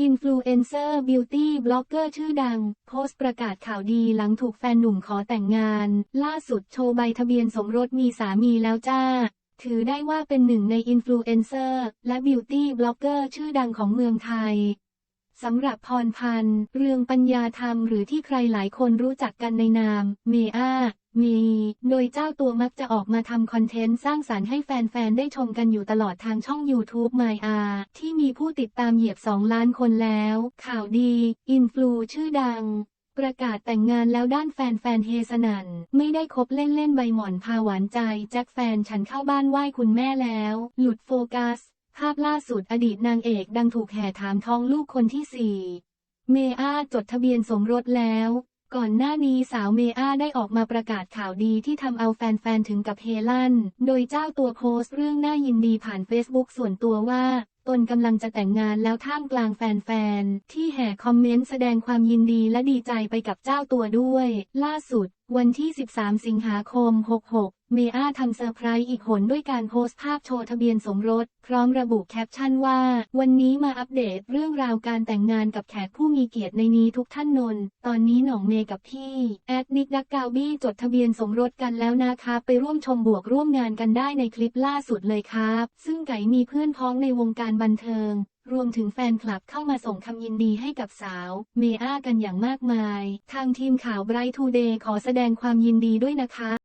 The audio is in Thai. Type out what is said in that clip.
อินฟลูเอนเซอร์บิวตี้บล็อกเกอร์ชื่อดัง โพสต์ประกาศข่าวดีหลังถูกแฟนหนุ่มขอแต่งงาน ล่าสุดโชว์ใบทะเบียนสมรสมีสามีแล้วจ้า ถือได้ว่าเป็นหนึ่งในอินฟลูเอนเซอร์และบิวตี้บล็อกเกอร์ชื่อดังของเมืองไทยสำหรับพรพันธ์ เรืองปัญญาธรรมหรือที่ใครหลายคนรู้จักกันในนาม เมอา เม ยเจ้าตัวมักจะออกมาทำคอนเทนต์สร้างสารรค์ให้แฟนๆ ได้ชมกันอยู่ตลอดทางช่อง YouTube My a ที่มีผู้ติดตามเหยียบ 2 ล้านคนแล้ว ข่าวดี อินฟลูชื่อดัง ประกาศแต่งงานแล้วด้านแฟนๆ เฮสนันไม่ได้คบเล่นๆ ใบหมอนพาหวานใจ แจ็คแฟนฉันเข้าบ้านไหว้คุณแม่แล้ว หลุดโฟกัส ภาพล่าสุดอดีตนางเอกดังถูกแห่ถามท้องลูกคนที่สี่เมอาจดทะเบียนสมรสแล้ว ก่อนหน้านี้สาวเมอาได้ออกมาประกาศข่าวดีที่ทำเอาแฟนๆ ถึงกับเฮลั่น โดยเจ้าตัวโพสต์เรื่องน่ายินดีผ่านเฟซบุ๊กส่วนตัวว่าตนกำลังจะแต่งงานแล้วท่ามกลางแฟนๆ ที่แห่คอมเมนต์แสดงความยินดีและดีใจไปกับเจ้าตัวด้วย ล่าสุด วันที่ 13 สิงหาคม 66 เมอาทำเซอร์ไพรส์อีกหนด้วยการโพสต์ภาพโชว์ทะเบียนสมรส พร้อมระบุแคปชั่นว่า วันนี้มาอัปเดตเรื่องราวการแต่งงานกับแขกผู้มีเกียรติในนี้ทุกท่านนน ตอนนี้หน่องเมกับพี่ แอดนิกดักกาวบี้จดทะเบียนสมรสกันแล้วนะคะไปร่วมชมบวกร่วมงานกันได้ในคลิปล่าสุดเลยครับ ซึ่งไก่มีเพื่อนพ้องในวงการบันเทิง รวมถึงแฟนคลับเข้ามาส่งคำยินดีให้กับสาว เมอากันอย่างมากมาย ทางทีมข่าวไบรท์ทูเดย์ขอแสดงความยินดีด้วยนะคะ